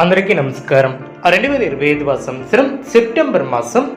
అందరికీ నమస్కారం. రెండు వేల ఇరవై ఐదు సంవత్సరం సెప్టెంబర్ మాసం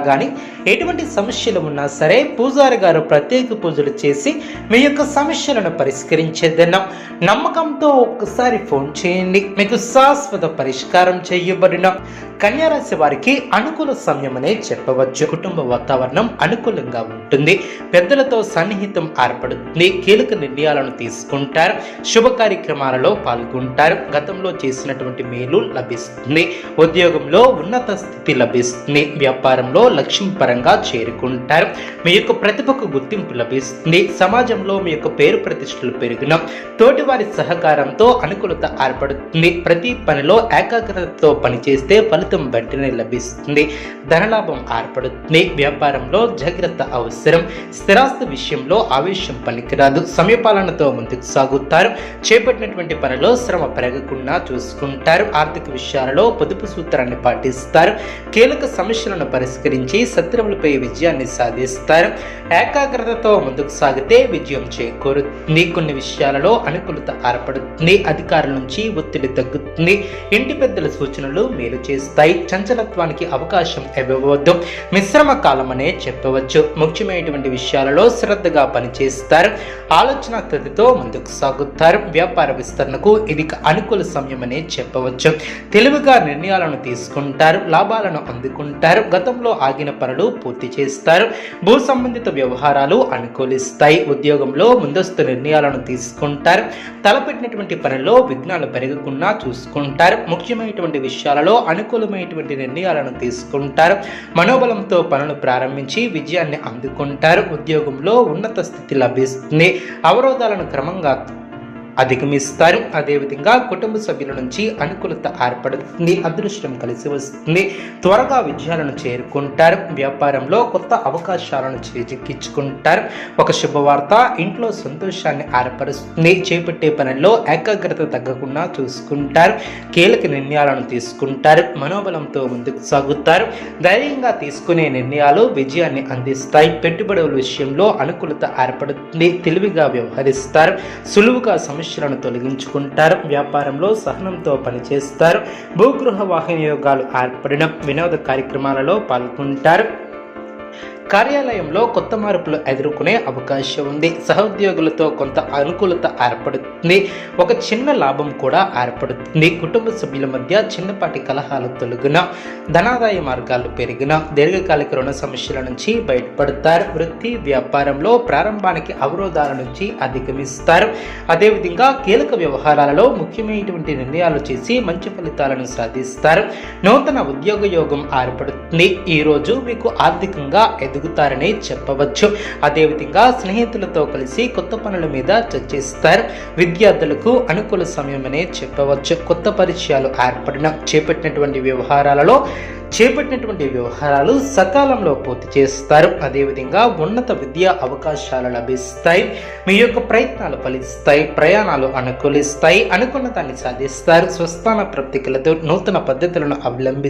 కానీ ఎటువంటి సమస్యలు ఉన్నా సరే పూజారి గారు ప్రత్యేక పూజలు చేసి మీ యొక్క సమస్యలను పరిష్కరించేదన్నాం నమ్మకంతో ఒక్కసారి ఫోన్ చేయండి. మీకు శాశ్వత పరిష్కారం చేయబడిన కన్యారాశి వారికి అనుకూల సమయమనే చెప్పవచ్చు. కుటుంబ వాతావరణం అనుకూలంగా ఉంటుంది. పెద్దలతో సన్నిహితం ఏర్పడుతుంది. కీలక నిర్ణయాలను తీసుకుంటారు. శుభ కార్యక్రమాలలో పాల్గొంటారు. గతంలో చేసినటువంటి మేలు లభిస్తుంది. ఉద్యోగంలో ఉన్నత స్థితి లభిస్తుంది. వ్యాపారంలో లక్ష్యం పరంగా చేరుకుంటారు. మీ యొక్క ప్రతిభకు గుర్తింపు లభిస్తుంది. సమాజంలో మీ యొక్క పేరు ప్రతిష్టలు పెరిగిన తోటి వారి సహకారంతో అనుకూలత ఏర్పడుతుంది. ప్రతి పనిలో ఏకాగ్రతతో పనిచేస్తే ఫలితం వెంటనే లభిస్తుంది. ధనలాభం ఏర్పడుతుంది. వ్యాపారంలో జాగ్రత్త అవసరం. స్థిరాస్తి విషయంలో ఆవేశం పనికిరాదు. సమయపాలనతో ముందుకు సాగుతారు. చేపట్టినటువంటి పనిలో శ్రమ పెరగకుండా చూసుకుంటారు. ఆర్థిక విషయాలలో పొదుపు సూత్రాన్ని పాటిస్తారు. కీలక సమస్యలను పరిష్కరించి శత్రువులపై విజయాన్ని సాధిస్తారు. ఏకాగ్రతతో ముందుకు సాగితే విజయం చేకూరుతుంది కొన్ని విషయాలలో అనుకూలత ఏర్పడుతుంది. అధికారుల నుంచి ఒత్తిడి తగ్గుతుంది. ఇంటి పెద్దల సూచనలు మేలు చేస్తాయి. చంచలత్వానికి అవకాశం ఇవ్వవద్దు. మిశ్రమ కాలం అనే చెప్పవచ్చు. ముఖ్యమైనటువంటి విషయాలలో శ్రద్ధగా పనిచేస్తారు. ఆలోచన తదితో ముందుకు సాగుతారు. వ్యాపార విస్తరణకు ఇది అనుకూల సమయం అనే చెప్పవచ్చు. తెలివిగా నిర్ణయాలను తీసుకుంటారు. లాభాలను అందుకుంటారు. గతంలో ఆగిన పనులు పూర్తి చేస్తారు. భూ సంబంధిత వ్యవహారాలు అనుకూలిస్తాయి. ఉద్యోగంలో ముందస్తు నిర్ణయాలను తీసుకుంటారు. తలపెట్టినటువంటి పనుల్లో విఘ్నాలు పెరగకుండా చూసుకుంటారు. ముఖ్యమైనటువంటి విషయాలలో అనుకూలమైనటువంటి నిర్ణయాలను తీసుకుంటారు. మనోబలంతో పనులు ప్రారంభించి విజయాన్ని అందుకుంటారు. ఉద్యోగంలో ఉన్నత స్థితి లభిస్తుంది. అవరోధాలను క్రమంగా అధిగమిస్తారు. అదేవిధంగా కుటుంబ సభ్యుల నుంచి అనుకూలత ఏర్పడుతుంది. అదృష్టం కలిసి వస్తుంది. త్వరగా విజయాలను చేరుకుంటారు. వ్యాపారంలో కొత్త అవకాశాలను చేజిక్కించుకుంటారు. ఒక శుభవార్త ఇంట్లో సంతోషాన్ని ఏర్పరుస్తుంది. చేపట్టే పనుల్లో ఏకాగ్రత తగ్గకుండా చూసుకుంటారు. కీలక నిర్ణయాలను తీసుకుంటారు. మనోబలంతో ముందుకు సాగుతారు. ధైర్యంగా తీసుకునే నిర్ణయాలు విజయాన్ని అందిస్తాయి. పెట్టుబడుల విషయంలో అనుకూలత ఏర్పడుతుంది. తెలివిగా వ్యవహరిస్తారు. సులువుగా సమస్య సమస్యలను తొలగించుకుంటారు. వ్యాపారంలో సహనంతో పనిచేస్తారు. భూగృహ వాహన యోగాలు ఏర్పడిన వినోద కార్యక్రమాలలో పాల్గొంటారు. కార్యాలయంలో కొత్త మార్పులు ఎదుర్కొనే అవకాశం ఉంది. సహోద్యోగులతో కొంత అనుకూలత ఏర్పడుతుంది. ఒక చిన్న లాభం కూడా ఏర్పడుతుంది. కుటుంబ సభ్యుల మధ్య చిన్నపాటి కలహాలు తొలగిన ధనాదాయ మార్గాలు పెరిగిన దీర్ఘకాలిక రుణ సమస్యల నుంచి బయటపడతారు. వృత్తి వ్యాపారంలో ప్రారంభానికి అవరోధాల నుంచి అధిగమిస్తారు. అదేవిధంగా కీలక వ్యవహారాలలో ముఖ్యమైనటువంటి నిర్ణయాలు చేసి మంచి ఫలితాలను సాధిస్తారు. నూతన ఉద్యోగ యోగం ఏర్పడుతుంది. ఈరోజు మీకు ఆర్థికంగా ఎదుగుతారని చెప్పవచ్చు. అదేవిధంగా స్నేహితులతో కలిసి కొత్త పనుల మీద చర్చిస్తారు. విద్యార్థులకు అనుకూల సమయమనే చెప్పవచ్చు. కొత్త పరిచయాలు ఏర్పడిన చేపట్టినటువంటి వ్యవహారాలలో చేపట్టినటువంటి వ్యవహారాలు సకాలంలో పూర్తి చేస్తారు. అదేవిధంగా ఉన్నత విద్యా అవకాశాలు లభిస్తాయి. మీ యొక్క ప్రయత్నాలు ఫలిస్తాయి. ప్రయాణాలు అనుకూలిస్తాయి. అనుకున్న దాన్ని సాధిస్తారు. స్వస్థాన ప్రతికలతో నూతన పద్ధతులను అవలంబిస్తారు